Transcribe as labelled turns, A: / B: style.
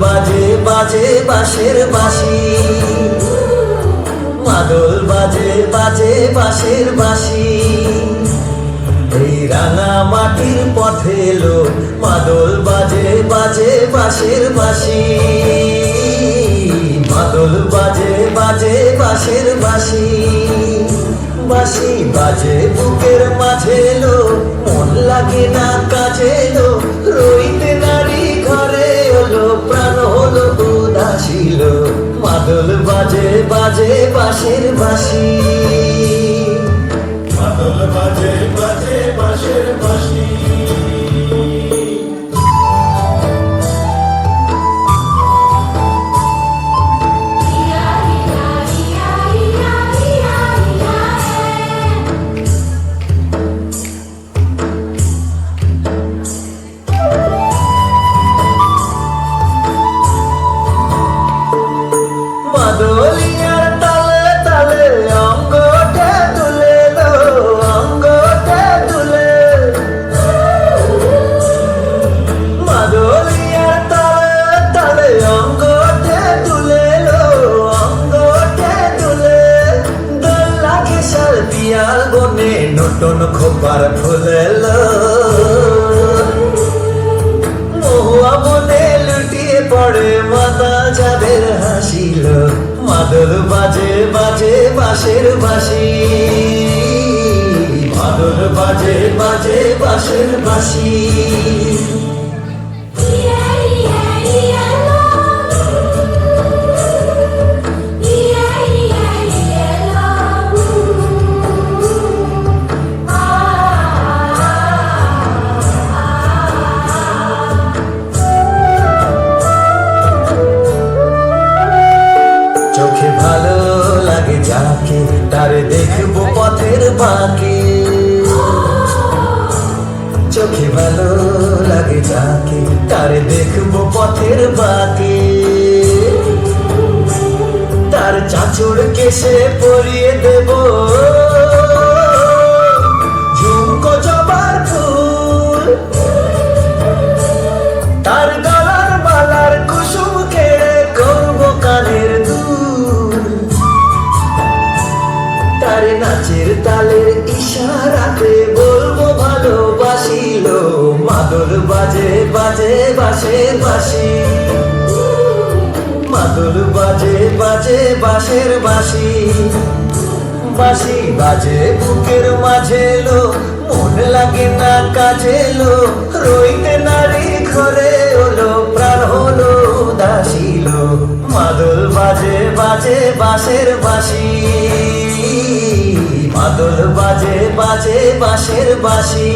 A: বাজে বাজে বাঁশের বাঁশি। মাদল বাজে বাজে বাঁশের বাঁশি। এই রাঙা মাটির পথে এলো। মাদল বাজে বাজে বাঁশের বাঁশি। মাদল বাজে বাজে বাঁশের বাঁশি। বাঁশি বাজে, বুকের মাঝে এলো। মন লাগে না, কাজে এলো। রইতে নারী মাদল বাজে বাজে বাঁশের বাঁশি। পিয়াল বনে নতুন খোপার ফুলে লো মহুয়া মনে লুটিয়ে পড়ে, মাতা যাদের হাসিল। মাদল বাজে বাজে, বাঁশের বাঁশি। মাদল বাজে বাজে, বাঁশের বাঁশি। দেখব পথের বাকি। চোখে ভালো লাগে যাকে, তার দেখব পথের বাকি। তার চাচুর কেসে পরিয়ে দেব। নাচের তালের ইশারাতে বলব ভালোবাসিল মাদল বাজে বাজে, বাসে, বাসি। মাদল বাজে বাজে বাঁশের বাসি। বাসি বাজে বুকের মাঝে লো। মন লাগে না কাজে লো। রইতে নারী ঘরে হলো প্রাণ হলো উদাসীল মাদল বাজে বাজে বাঁশের বাঁশি বাদল বাজে বাজে বাঁশের বাসি